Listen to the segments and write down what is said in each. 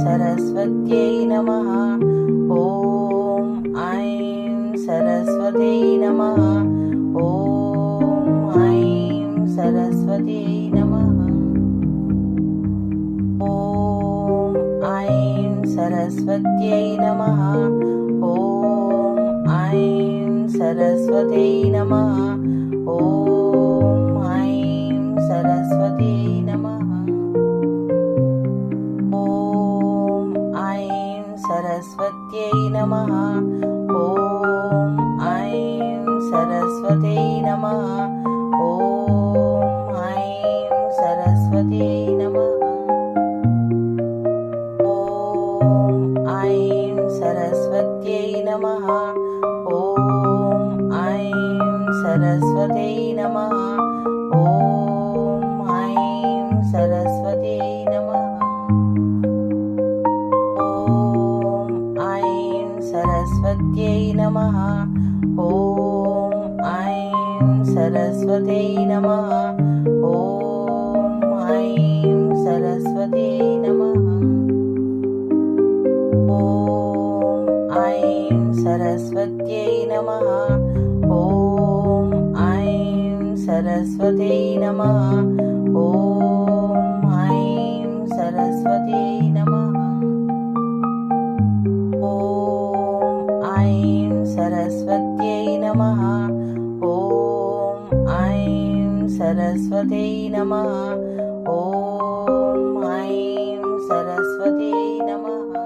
सरस्वत्यै नमः। ॐ ऐं सरस्वती नमः। ॐ ऐं सरस्वत्यै नमः। ॐ ऐं सरस्वती नमः। ॐ ऐं सरस्वती सरस्वत्यै नमः। ॐ ऐं सरस्वती नमः सरस्वती नमः। ॐ ऐं सरस्वती नमः।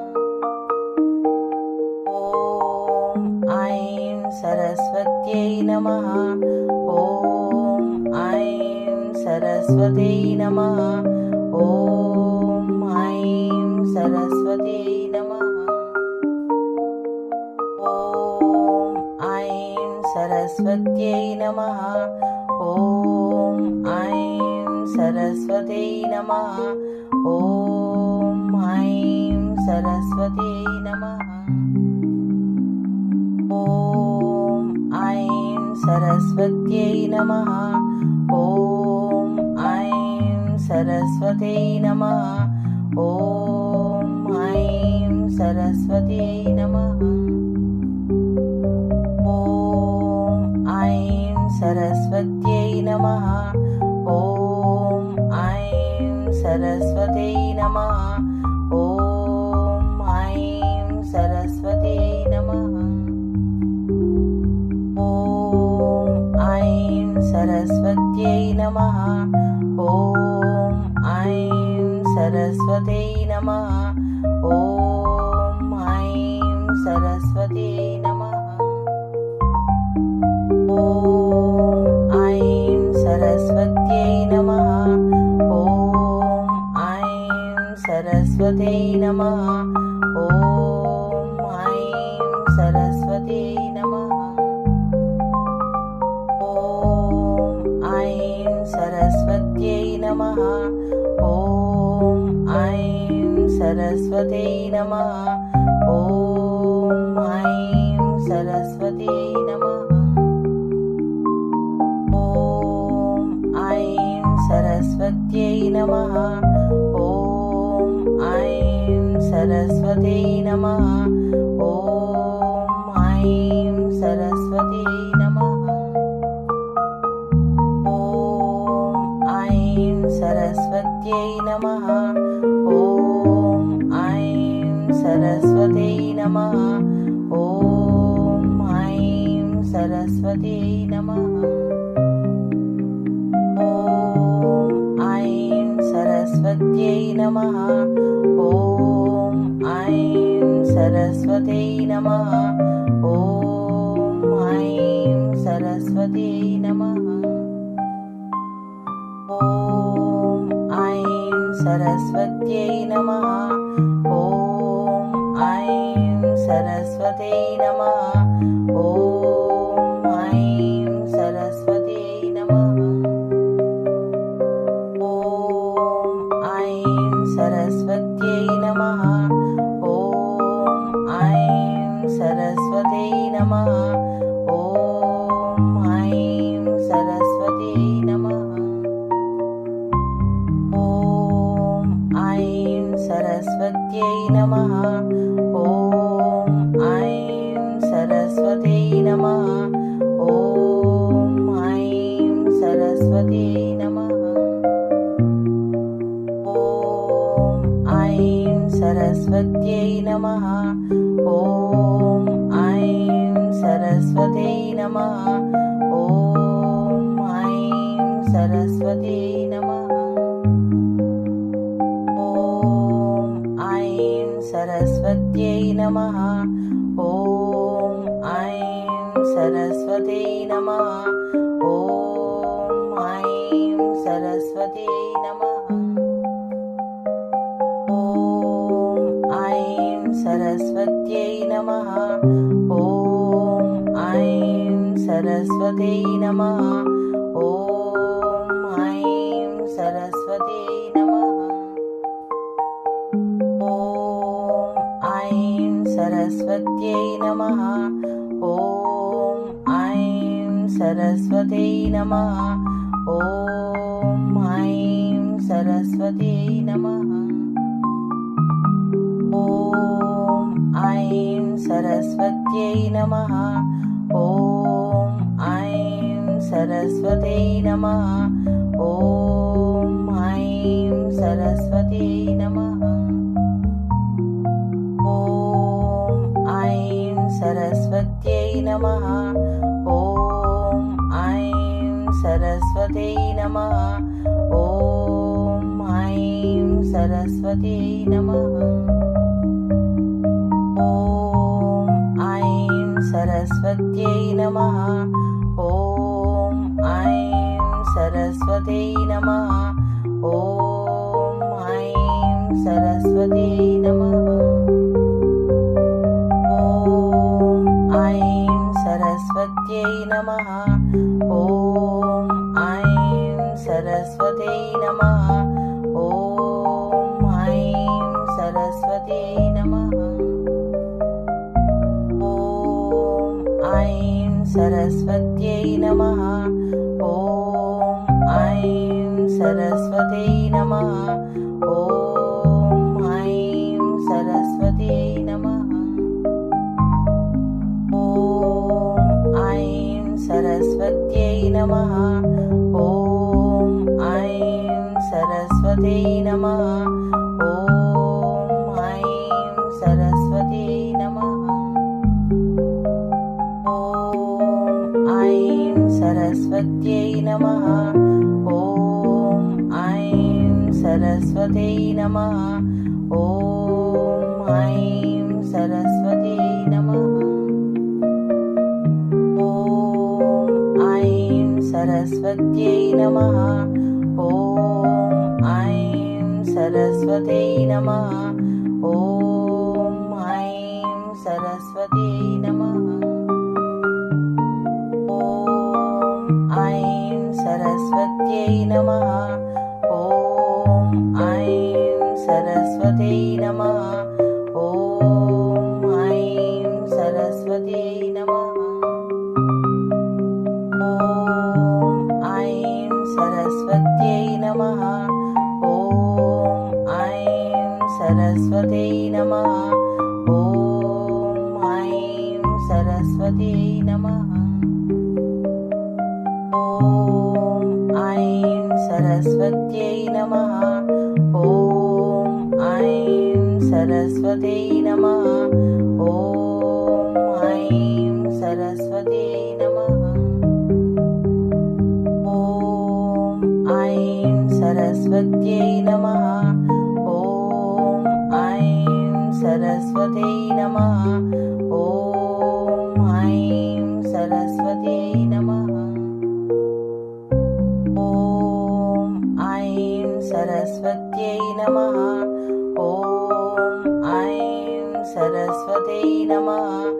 ॐ ऐं सरस्वत्यै नमः। ॐ ऐं सरस्वती नमः। ॐ ऐं सरस्वती नमः। ॐ ऐं सरस्वत्यै नमः सरस्वती नमः। ॐ ऐं ॐ ऐं सरस्वत्यै नमः। ॐ ऐं सरस्वती नमः। ॐ ऐं सरस्वती ॐ ऐं सरस्वती नमः। ॐ ऐं सरस्वत्यै नमः। ॐ ऐं सरस्वती नमः नमः। ॐ ऐं सरस्वती नमः। ॐ ऐं सरस्वत्यै नमः। ॐ ऐं सरस्वती नमः सरस्वत्यै नमः। ॐ ऐं सरस्वती नमः। ॐ ऐं सरस्वती नमः। ॐ ऐं सरस्वत्यै नमः। ॐ ऐं सरस्वती नमः नमः। ॐ ऐं सरस्वती नमः। ॐ ऐं सरस्वती नमः। ॐ ऐं सरस्वत्यै नमः। ॐ ऐं सरस्वती नमः ॐ ऐं सरस्वत्यै नमः। ॐ ऐं सरस्वती नमः। ॐ ऐं सरस्वत्यै नमः। ॐ सरस्वती नमः। ॐ ऐं सरस्वती नमः। ॐ ऐं सरस्वत्यै नमः। ॐ ऐं सरस्वती नमः। ॐ ऐं सरस्वती नमः। ॐ ऐं सरस्वत्यै नमः सरस्वती नमः। ॐ ऐं सरस्वत्यै नमः। ॐ ऐं सरस्वती नमः। ॐ ऐं सरस्वती नमः। ॐ ऐं सरस्वत्यै नमः सरस्वती नमः सरस्वत्यै नमः ॐ ऐं सरस्वती नमः। ॐ ऐं सरस्वती नमः ॐ ऐं सरस्वत्यै नमः ॐ ऐं सरस्वती नमः ॐ ऐं सरस्वत्यै नमः। ॐ ऐं सरस्वत्यै नमः। ॐ ऐं सरस्वती नमः नमः। ॐ ऐं सरस्वती नमः।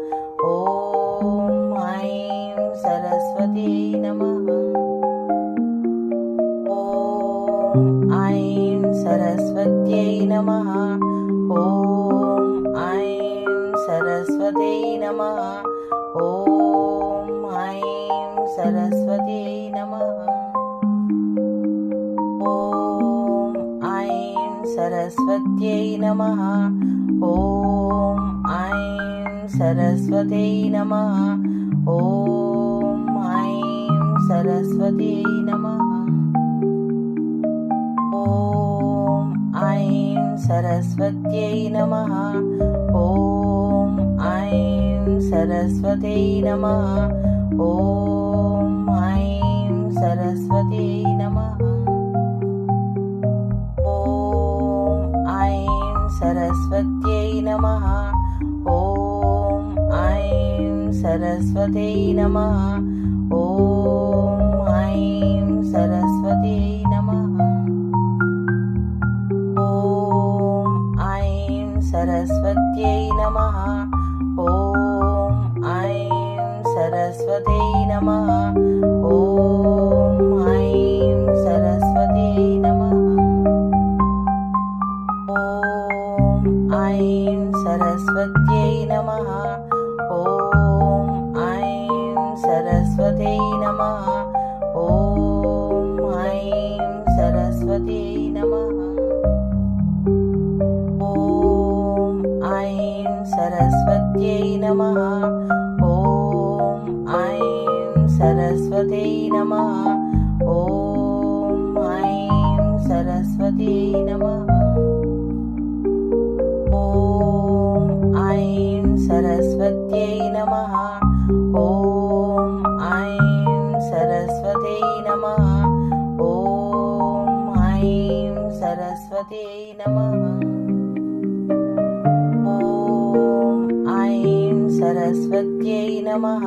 ॐ ऐं सरस्वती नमः। ॐ सरस्वत्यै नमः। ॐ ऐं सरस्वती नमः। ॐ ऐं सरस्वती नमः सरस्वत्यै नमः। ॐ ऐं सरस्वत्यै नमः। ॐ ऐं सरस्वत्यै नमः। ॐ ऐं सरस्वत्यै नमः। ॐ ऐं सरस्वत्यै नमः। ॐ ऐं सरस्वत्यै सरस्वत्यै नमः। ॐ ऐं सरस्वत्यै नमः। ॐ ऐं सरस्वत्यै नमः। ॐ ऐं सरस्वत्यै नमः। ॐ ऐं सरस्वत्यै नमः सरस्वत्यै नमः। ॐ ऐं सरस्वत्यै नमः। ॐ ऐं सरस्वत्यै नमः। सरस्वत्यै नमः। ॐ ऐं सरस्वत्यै नमः। ॐ ऐं सरस्वत्यै नमः सरस्वत्यै नमः।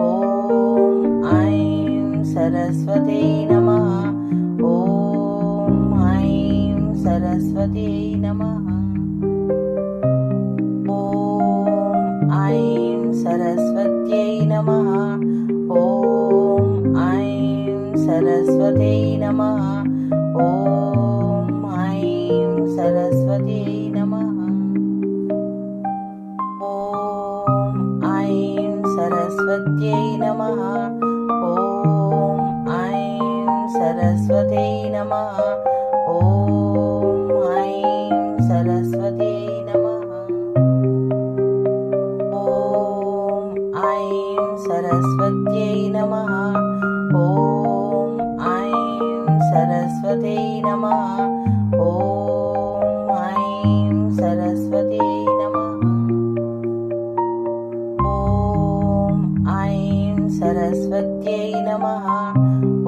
ॐ ऐं सरस्वत्यै नमः। ॐ ऐं सरस्वत्यै नमः। सरस्वत्यै नमः। ॐ ऐं सरस्वत्यै नमः सरस्वत्यै नमः। ॐ ऐं सरस्वत्यै नमः। ॐ सरस्वत्यै नमः। ॐ ऐं सरस्वत्यै नमः नमः।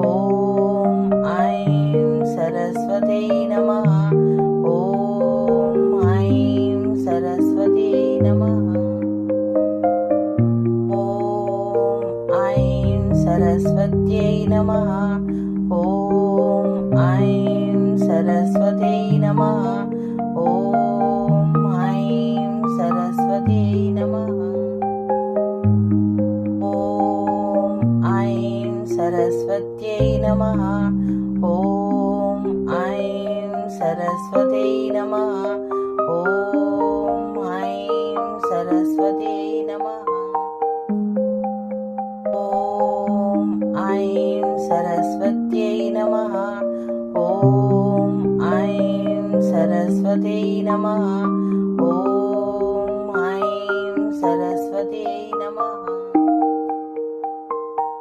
ॐ ऐं सरस्वत्यै नमः। ॐ ऐं सरस्वत्यै नमः। सरस्वत्यै नमः नमः। ॐ ऐं सरस्वत्यै नमः।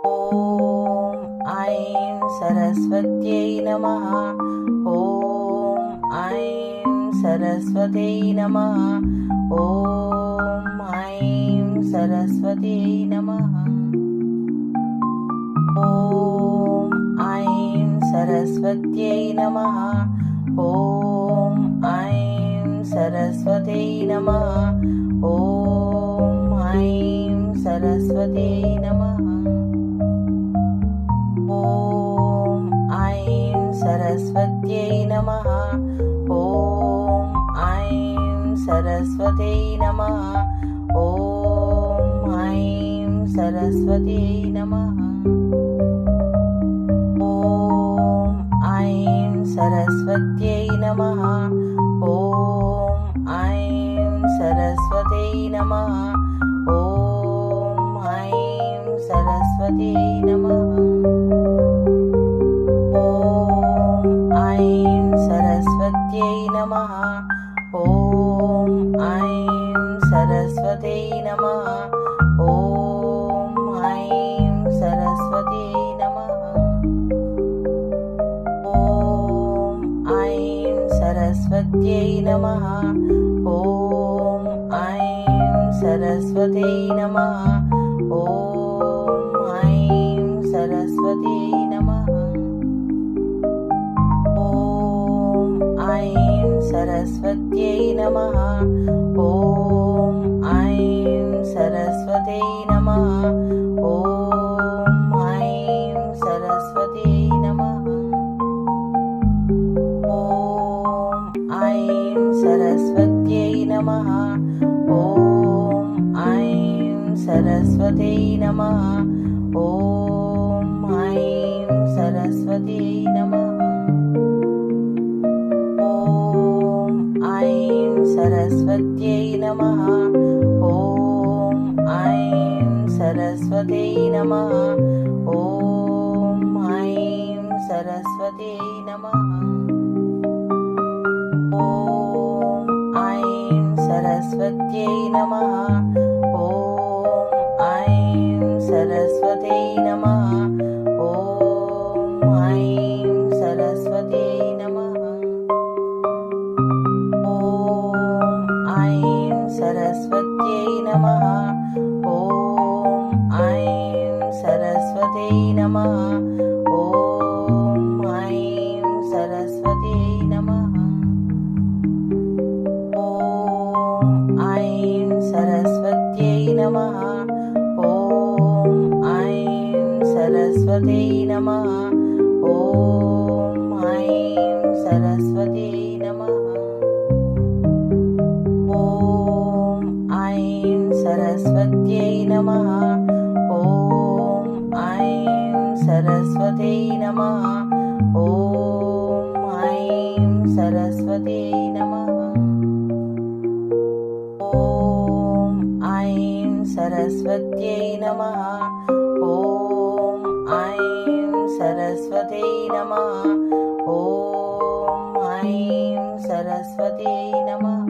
ॐ ऐं सरस्वत्यै नमः। ॐ ऐं सरस्वत्यै नमः। ॐ ऐं सरस्वत्यै नमः। ॐ ऐं सरस्वत्यै नमः। ॐ ऐं सरस्वत्यै नमः। ॐ ऐं सरस्वत्यै नमः। ॐ ऐं सरस्वत्यै नमः। ॐ ऐं सरस्वत्यै नमः। ॐ ऐं सरस्वत्यै नमः। सरस्वत्यै नमः। ॐ ऐं सरस्वत्यै नमः। ॐ ऐं सरस्वत्यै नमः। ॐ ऐं सरस्वती नमः। ॐ ऐं सरस्वती नमः। ॐ ऐं सरस्वत्यै नमः सरस्वती नमः। ॐ ऐं सरस्वती नमः। ॐ ऐं सरस्वत्यै नमः। ॐ ऐं सरस्वती नमः सरस्वती नमः। ॐ ऐं सरस्वती नमः। ॐ ऐं सरस्वत्यै नमः। ॐ ऐं सरस्वती नमः। ॐ नमः। ॐ ऐं सरस्वत्यै नमः नमः। ॐ ऐं सरस्वती सरस्वत्यै नमः। ॐ ऐं सरस्वती नमः। ॐ ऐं सरस्वती नमः।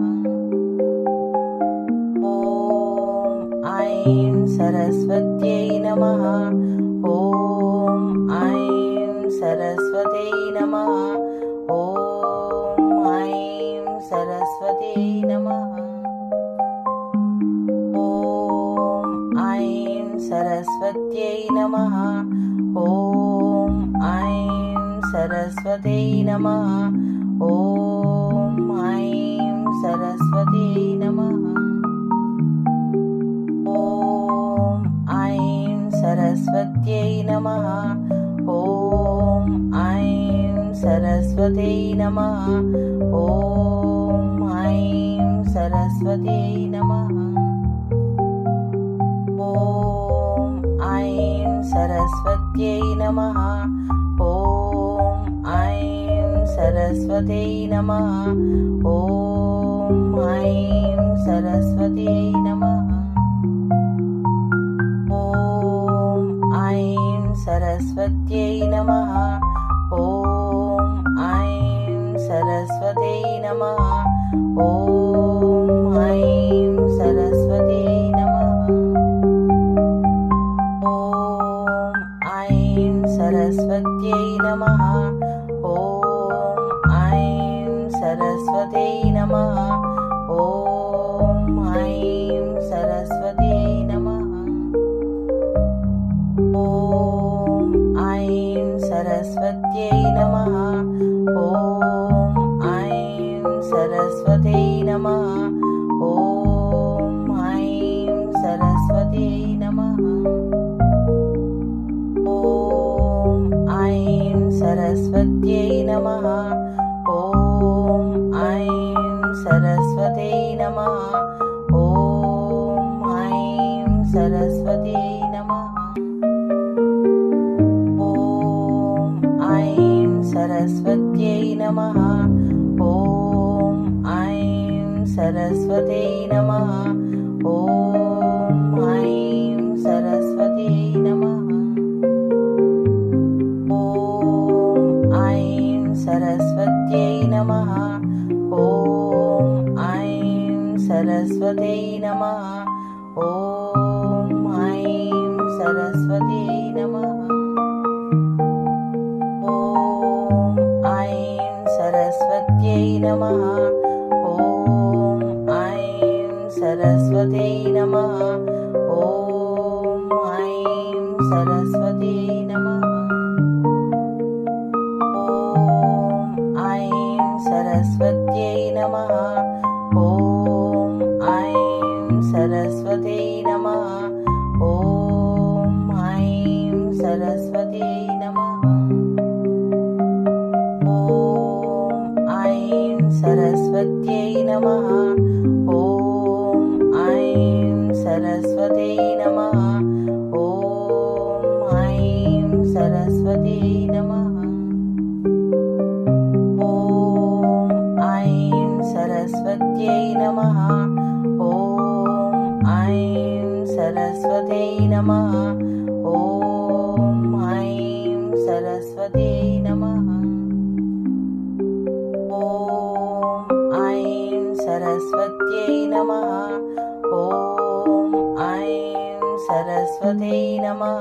ॐ ऐं सरस्वत्यै नमः सरस्वत्यै नमः। ॐ ऐं सरस्वती नमः। ॐ ऐं सरस्वती नमः। ॐ ऐं सरस्वत्यै नमः। ॐ ऐं सरस्वती नमः। ॐ ऐं सरस्वती नमः सरस्वत्यै नमः। ॐ ऐं सरस्वती नमः। ॐ ऐं सरस्वती नमः। ॐ ऐं सरस्वत्यै नमः। ॐ ऐं सरस्वती नमः। ॐ सरस्वत्यै नमः। ॐ ऐं सरस्वती नमः। ॐ ऐं सरस्वती नमः। ॐ ऐं सरस्वत्यै नमः। ॐ ऐं सरस्वती नमः नमः। ॐ ऐं सरस्वती नमः। ॐ ऐं सरस्वत्यै नमः। ॐ ऐं सरस्वती नमः। ॐ सरस्वत्यै नमः। ॐ ऐं सरस्वत्यै नमः। ॐ ऐं सरस्वत्यै नमः। ॐ ऐं सरस्वत्यै नमः। ॐ ऐं सरस्वत्यै नमः सरस्वत्यै नमः ॐ ऐं सरस्वत्यै नमः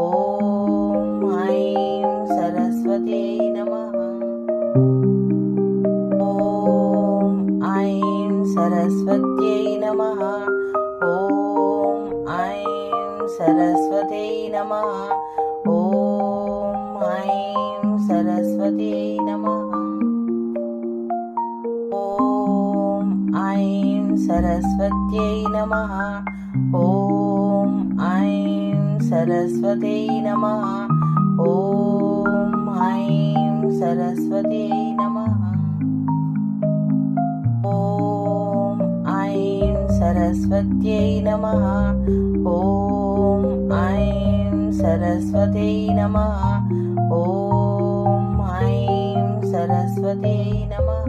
ॐ ऐं सरस्वत्यै नमः ॐ ऐं सरस्वत्यै नमः ॐ ऐं सरस्वत्यै नमः ॐ ऐं सरस्वत्यै नमः सरस्वत्यै नमः। ॐ ऐं सरस्वत्यै नमः। ॐ ऐं सरस्वत्यै नमः। ॐ ऐं सरस्वत्यै नमः। ॐ ऐं सरस्वत्यै नमः। ॐ ऐं सरस्वत्यै नमः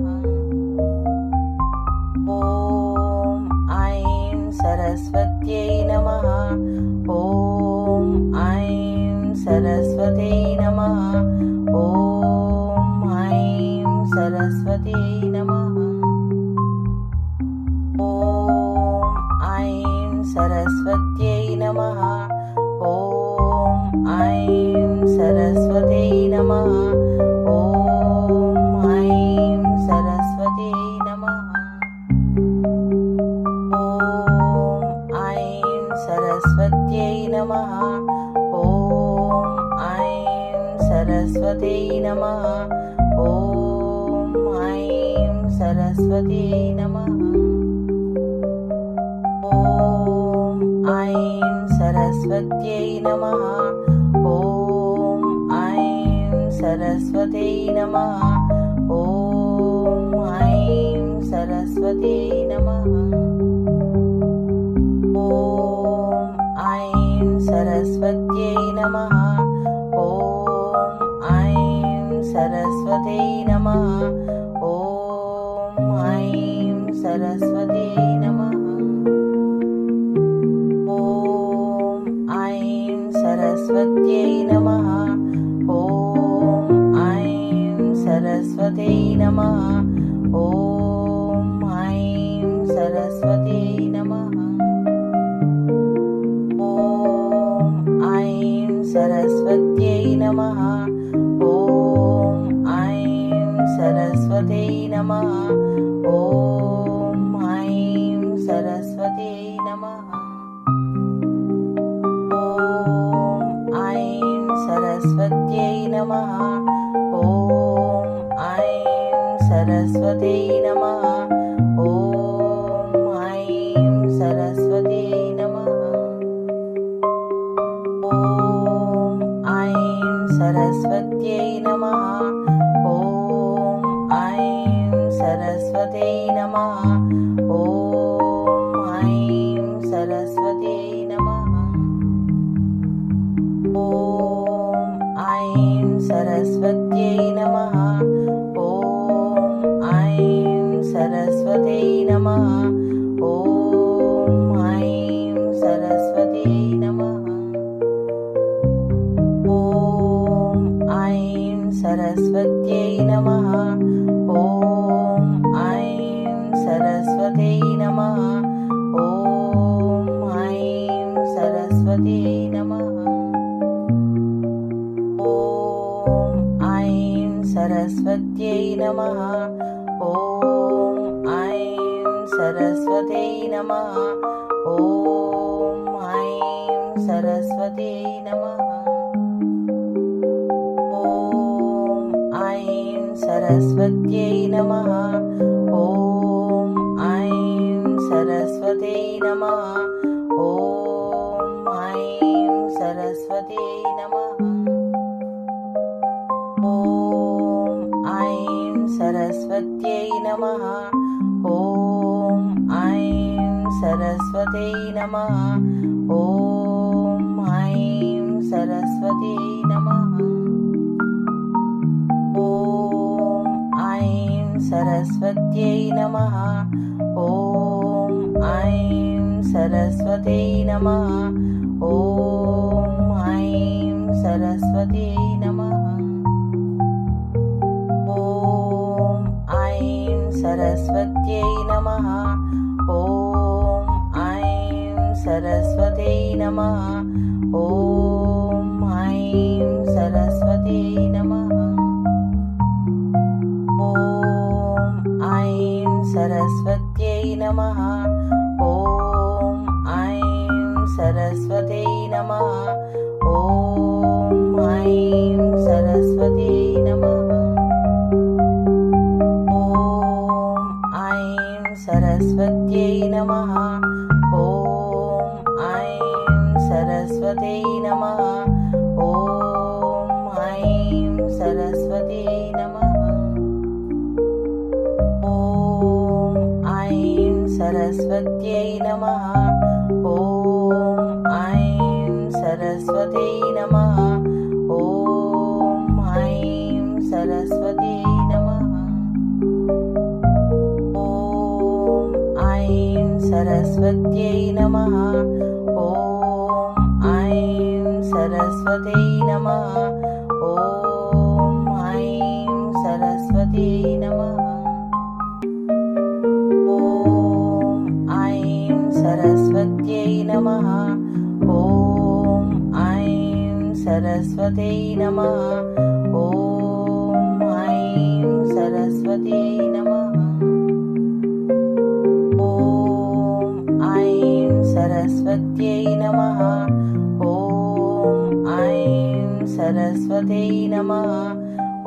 सरस्वत्यै नमः। ॐ ऐं सरस्वत्यै नमः। ॐ ऐं सरस्वत्यै सरस्वत्यै नमः ॐ ऐं सरस्वत्यै नमः ॐ ऐं सरस्वत्यै नमः ॐ ऐं सरस्वत्यै नमः ॐ ऐं सरस्वत्यै नमः ॐ ऐं सरस्वत्यै ॐ ऐं सरस्वत्यै नमः। ॐ ऐं सरस्वत्यै नमः। ॐ ऐं सरस्वत्यै नमः। ॐ ऐं सरस्वत्यै नमः। ॐ ॐ ऐं सरस्वत्यै नमः। ॐ ऐं सरस्वत्यै नमः। ॐ सरस्वत्यै नमः। ॐ ऐं सरस्वत्यै नमः नमः। ॐ ऐं सरस्वत्यै नमः। ॐ ऐं सरस्वत्यै नमः। ॐ ऐं सरस्वत्यै नमः। ॐ ऐं सरस्वत्यै नमः। ॐ ऐं सरस्वत्यै नमः सरस्वत्यै नमः ॐ ऐं सरस्वत्यै नमः ॐ ऐं सरस्वत्यै नमः ॐ ऐं सरस्वत्यै नमः ॐ ऐं सरस्वत्यै नमः ॐ ऐं सरस्वत्यै नमः सरस्वत्यै नमः। ॐ ऐं सरस्वत्यै नमः। ॐ ऐं सरस्वत्यै नमः। ॐ ऐं सरस्वत्यै नमः। ॐ ऐं सरस्वत्यै नमः। ॐ ऐं नमः। ॐ ऐं सरस्वत्यै नमः। ॐ ऐं सरस्वत्यै नमः। ॐ ऐं सरस्वत्यै नमः। ॐ ऐं सरस्वत्यै नमः सरस्वत्यै नमः। ॐ ऐं सरस्वत्यै नमः। ॐ ऐं सरस्वत्यै नमः। ॐ ऐं सरस्वत्यै नमः। ॐ ऐं सरस्वत्यै नमः। ॐ ऐं सरस्वत्यै नमः नमः। ॐ ऐं सरस्वत्यै नमः।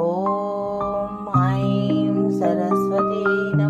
ॐ ऐं सरस्वत्यै नमः